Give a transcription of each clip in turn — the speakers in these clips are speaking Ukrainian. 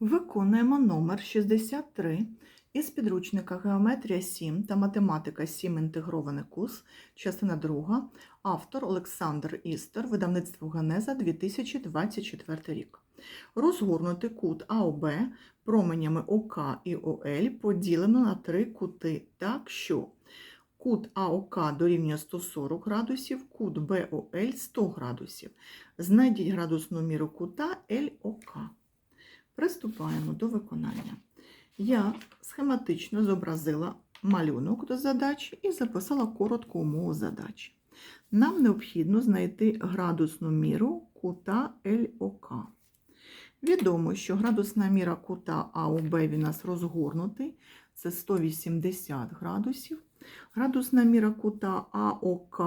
Виконуємо номер 63 із підручника Геометрія 7 та Математика 7 інтегрований курс, частина 2, автор Олександр Істер, видавництво Генеза 2024 рік. Розгорнути кут АОБ променями ОК і ОЛ поділено на три кути так, що кут АОК дорівнює 140 градусів, кут БОЛ 100 градусів. Знайдіть градусну міру кута ЛОК. Приступаємо до виконання. Я схематично зобразила малюнок до задачі і записала коротку умову задачі. Нам необхідно знайти градусну міру кута ЛОК. Відомо, що градусна міра кута АОБ у нас розгорнутий, це 180 градусів. Градусна міра кута АОК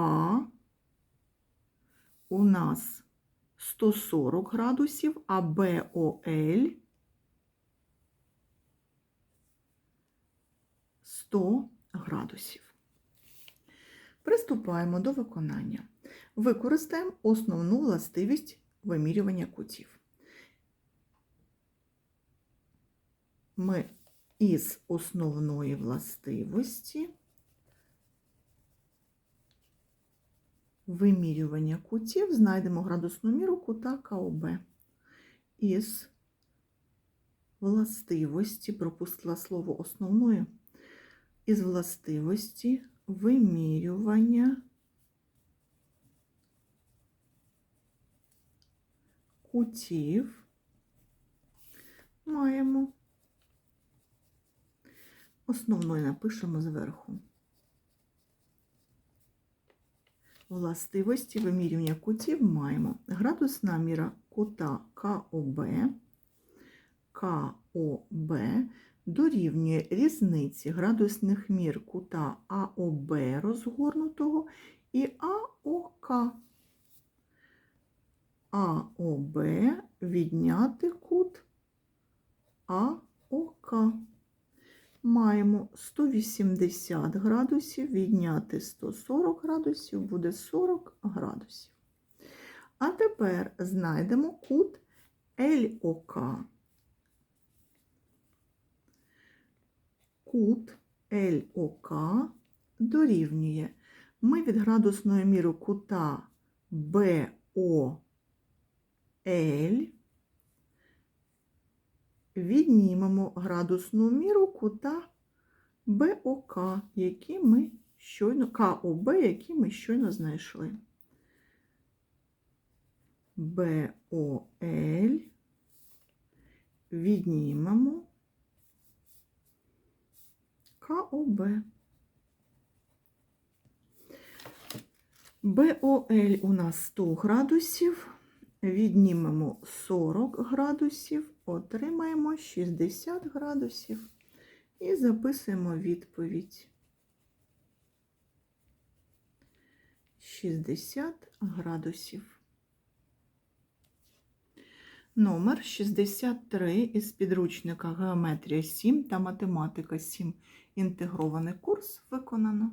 у нас 140 градусів, а БОЛ 100 градусів. Приступаємо до виконання. Використаємо основну властивість вимірювання кутів. Ми із основної властивості вимірювання кутів знайдемо градусну міру кута КОБ. Із властивості, пропустила слово основної, із властивості вимірювання кутів маємо. Основної напишемо зверху. Властивості вимірювання кутів маємо градусна міра кута КОБ, КОБ дорівнює різниці градусних мір кута АОБ розгорнутого і АОК. АОБ відняти кут АОК. Маємо 180 градусів, відняти 140 градусів, буде 40 градусів. А тепер знайдемо кут ЛОК. Кут ЛОК дорівнює. Ми від градусної міри кута БОЛ віднімемо градусну міру кута БОК, які ми щойно, КОБ, які ми щойно знайшли. БОЛ віднімемо КОБ. БОЛ у нас 100 градусів. Віднімемо 40 градусів, отримаємо 60 градусів і записуємо відповідь. 60 градусів. Номер 63 із підручника Геометрія 7 та Математика 7. Інтегрований курс виконано.